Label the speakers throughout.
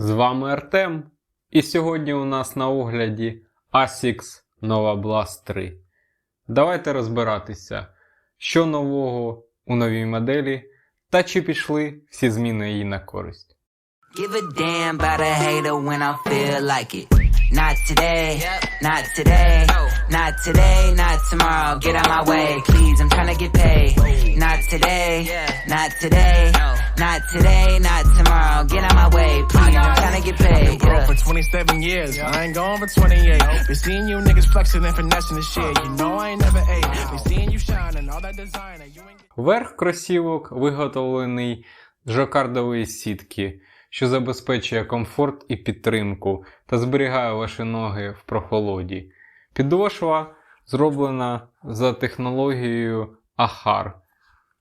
Speaker 1: З вами Артем. І сьогодні у нас на огляді ASICS Nova Blast 3. Давайте розбиратися, що нового у новій моделі та чи пішли всі зміни її на користь.
Speaker 2: Not today, not today, not today, not tomorrow. Get out my way, please. I'm trying to get paid. Yeah.
Speaker 3: for 27 years, Yeah. I ain't going for 28. Nope. Been seeing you niggas flexing and finessing the shit. You know I ain't never ate. Been seeing you shining, all that designer. You ain't
Speaker 1: Верх кросівок виготовлений з жакардової сітки, що забезпечує комфорт і підтримку та зберігає ваші ноги в прохолоді. Підошва зроблена за технологією AHAR.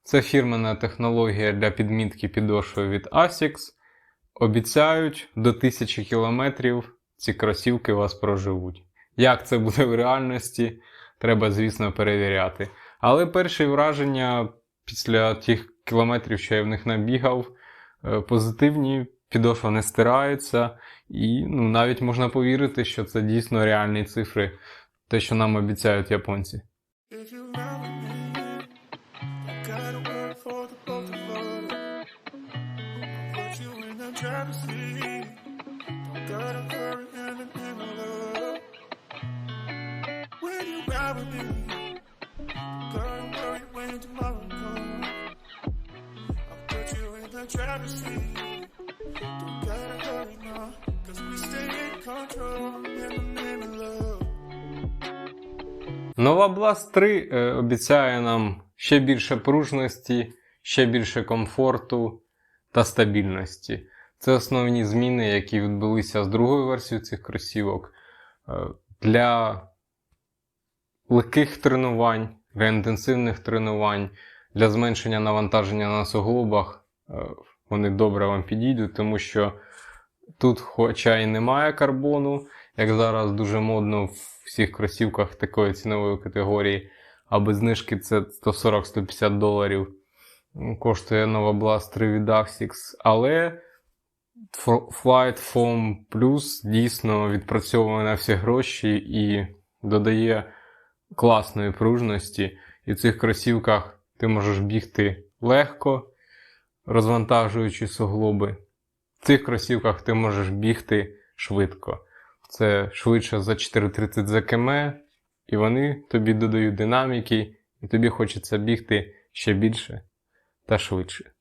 Speaker 1: Це фірмена технологія для підмітки підошви від ASICS. Обіцяють, до 1000 км ці кросівки вас проживуть. Як це буде в реальності, треба, звісно, перевіряти. Але перші враження після тих кілометрів, що я в них набігав, е, позитивні, підошва не стирається, і ну, навіть можна повірити, що це дійсно реальні цифри, те, що нам обіцяють японці.
Speaker 4: I gotta work for the both of us. Put you in the driver's seat. Gotta hurry in and in love. When you ride with me, gotta worry when tomorrow comes. I'll put you in the driver's seat. Don't gotta hurry now, cause we stay in control the name of.
Speaker 1: Нова Blast 3 е, обіцяє нам ще більше пружності, ще більше комфорту та стабільності. Це основні зміни, які відбулися з другою версією цих кросівок. Е, Для легких тренувань, для інтенсивних тренувань, для зменшення навантаження на суглобах е, вони добре вам підійдуть, тому що тут, хоча і немає карбону, як зараз дуже модно в всіх кросівках такої цінової категорії, а без знижки це 140-150 доларів. Коштує нова 3 від ASICS. Але Flight Foam Plus дійсно відпрацьовує на всі гроші і додає класної пружності. І в цих кросівках ти можеш бігти легко, розвантажуючи суглоби. В цих кросівках ти можеш бігти швидко. Це швидше за 4.30 за км, і вони тобі додають динаміки, і тобі хочеться бігти ще більше та швидше.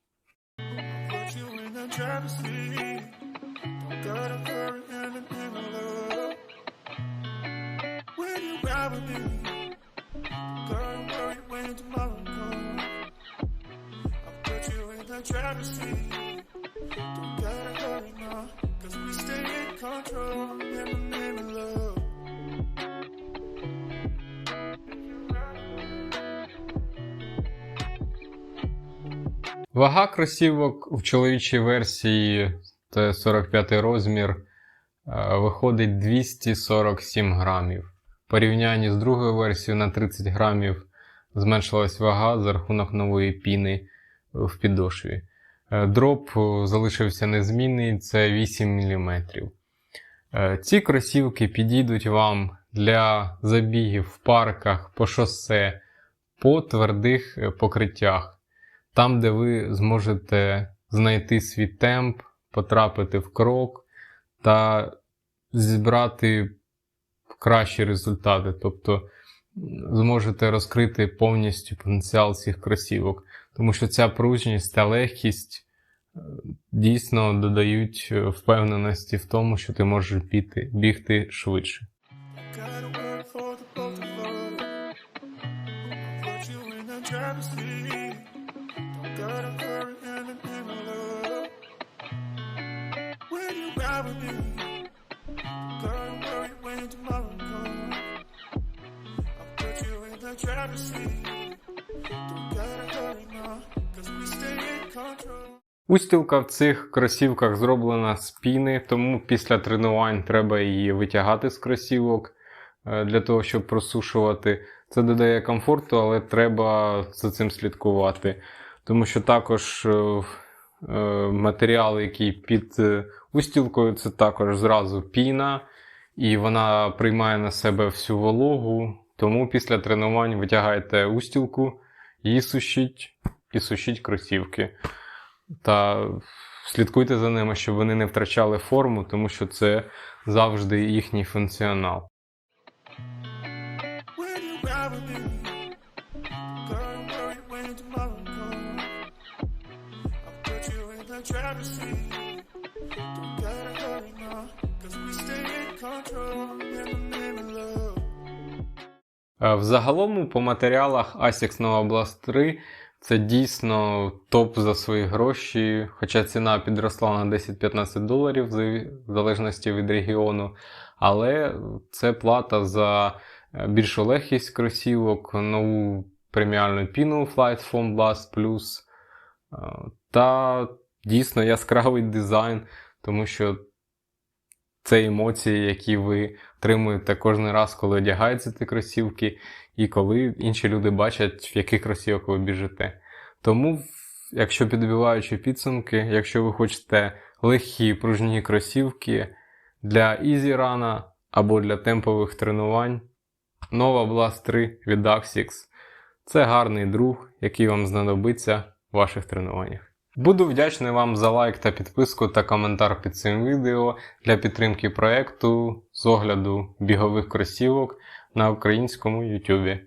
Speaker 4: Put
Speaker 1: Вага кросівок в чоловічій версії це 45 розмір, е, виходить 247 грамів. В порівнянні з другою версією на 30 грамів зменшилась вага за рахунок нової піни в підошві. Е, Дроп е, залишився незмінний, це 8 мм. Ці кросівки підійдуть вам для забігів в парках, по шосе, по твердих покриттях там, де ви зможете знайти свій темп, потрапити в крок та зібрати кращі результати. Тобто зможете розкрити повністю потенціал цих кросівок. Тому що ця пружність та легкість е, дійсно додають е, впевненості в тому, що ти можеш бігти, бігти швидше.
Speaker 4: Gotta work With me, gotta worry when tomorrow comes. I'll put you in the driver's seat. Don't gotta hurry now, cause we stay in control.
Speaker 1: Устілка в цих кросівках зроблена з піни, тому після тренувань треба її витягати з кросівок е, для того, щоб просушувати. Це додає комфорту, але треба за цим слідкувати. Тому що також Е, матеріал, який під е, устілкою, це також зразу піна, і вона приймає на себе всю вологу. Тому після тренувань витягайте устілку, її сушіть і сушіть кросівки. Та слідкуйте за ними, щоб вони не втрачали форму, тому що це завжди їхній функціонал.
Speaker 4: Seat. Don't gotta hurry now, cause we stay in control in the name of love.
Speaker 1: Е, Взагалом по матеріалах ASICS Nova Blast 3 це дійсно топ за свої гроші, хоча ціна підросла на 10-15 доларів в залежності від регіону. Але це плата за е, більшу легкість кросівок, нову преміальну піну Flight Foam Blast Plus е, та дійсно яскравий дизайн, тому що це емоції, які ви отримуєте кожен раз, коли одягаєте ці кросівки, і коли інші люди бачать, в яких кросівок ви біжите. Тому, якщо підбиваючи підсумки, якщо ви хочете легкі пружні кросівки для ізі-рана або для темпових тренувань, Nova Blast 3 від AXICS це гарний друг, який вам знадобиться в ваших тренуваннях. Буду вдячний вам за лайк та підписку та коментар під цим відео для підтримки проекту з огляду бігових кросівок на українському YouTube.